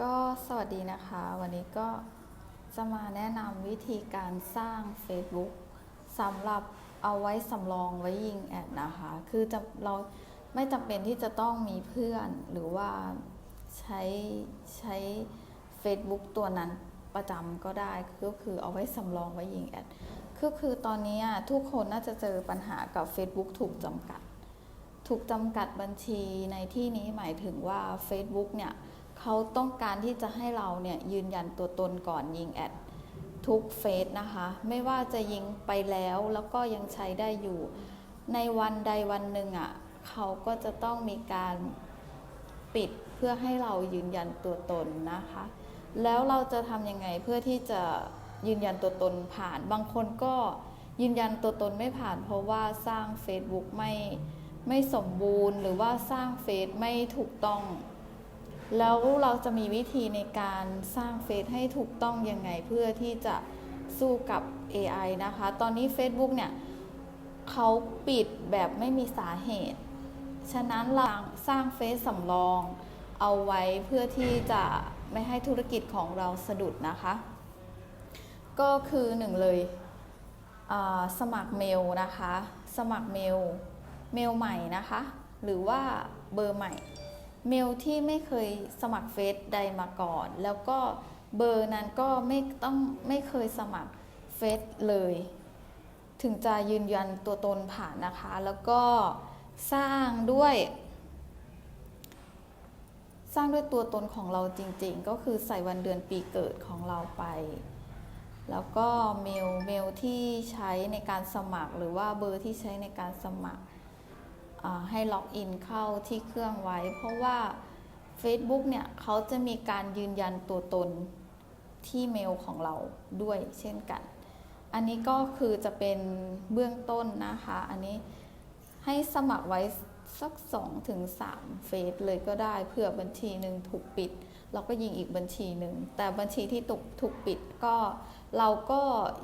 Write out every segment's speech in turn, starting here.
ก็สวัสดีนะคะ วันนี้ก็จะมาแนะนำวิธีการสร้าง Facebook สำหรับเอาไว้สำรองไว้ยิงแอดนะคะ คือจะเราไม่จำเป็นที่จะต้องมีเพื่อนหรือว่าใช้ใช้ Facebook ตัวนั้นประจำก็ได้ก็คือเอาไว้สำรองไว้ยิงแอดก็คือตอนนี้ทุกคนน่าจะเจอปัญหากับ Facebook ถูกจำกัด ถูกจำกัดบัญชีในที่นี้หมายถึงว่า Facebook เนี่ย เขาต้องการที่จะให้เราเนี่ยยืนยันตัวตนก่อนยิงแอดทุกเฟซนะคะ ไม่ว่าจะยิงไปแล้วแล้วก็ยังใช้ได้อยู่ ในวันใดวันหนึ่งอะ่ะเขาก็จะต้องมีการปิดเพื่อให้เรายืนยันตัวตนนะคะ แล้วเราจะทำยังไงเพื่อที่จะยืนยันตัวตนผ่าน บางคนก็ยืนยันตัวตนไม่ผ่าน เพราะว่าสร้าง Facebook ไม่ไม่สมบูรณ์ หรือว่าสร้างเฟซไม่ถูกต้อง แล้วเราจะมีวิธีในการสร้างเฟซให้ถูกต้องยังไงเพื่อที่จะสู้กับ AI นะคะ ตอนนี้ Facebook เนี่ยเขาปิดแบบไม่มีสาเหตุ ฉะนั้นเราสร้างเฟซสำรองเอาไว้เพื่อที่จะไม่ให้ธุรกิจของเราสะดุดนะคะ ก็คือหนึ่งเลยสมัครเมลนะคะ สมัครเมล เมลใหม่นะคะ หรือว่าเบอร์ใหม่ เมลที่ไม่เคยสมัครเฟซใดมาก่อน แล้วก็เบอร์นั้นก็ไม่ต้องไม่เคยสมัครเฟซเลย ถึงจะยืนยันตัวตนผ่านนะคะ แล้วก็สร้างด้วย สร้างด้วยตัวตนของเราจริงๆ ก็คือใส่วันเดือนปีเกิดของเราไป แล้วก็เมลเมลที่ใช้ในการสมัคร หรือว่าเบอร์ที่ใช้ในการสมัคร ให้ล็อกอินเข้าที่เครื่องไว้ เพราะว่า Facebook เนี่ยเขาจะมีการยืนยันตัวตนที่เมลของเราด้วยเช่นกัน อันนี้ก็คือจะเป็นเบื้องต้นนะคะ อันนี้ให้สมัครไว้สัก2ถึง3เฟซเลยก็ได้เผื่อบัญชีหนึ่งถูกปิด เราก็ยิงอีกบัญชีหนึ่ง แต่บัญชีที่ถูกถูกปิดก็เราก็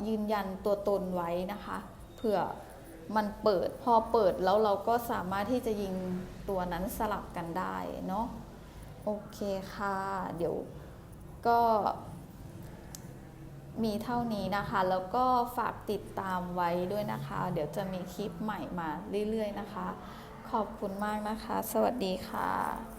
ยืนยันตัวตนไว้นะคะ เผื่อ มันเปิดพอเปิดแล้วเราก็สามารถที่จะยิงตัวนั้นสลับกันได้เนาะโอเคค่ะ เดี๋ยวก็มีเท่านี้นะคะ แล้วก็ฝากติดตามไว้ด้วยนะคะ เดี๋ยวจะมีคลิปใหม่มาเรื่อยๆนะคะ ขอบคุณมากนะคะ สวัสดีค่ะ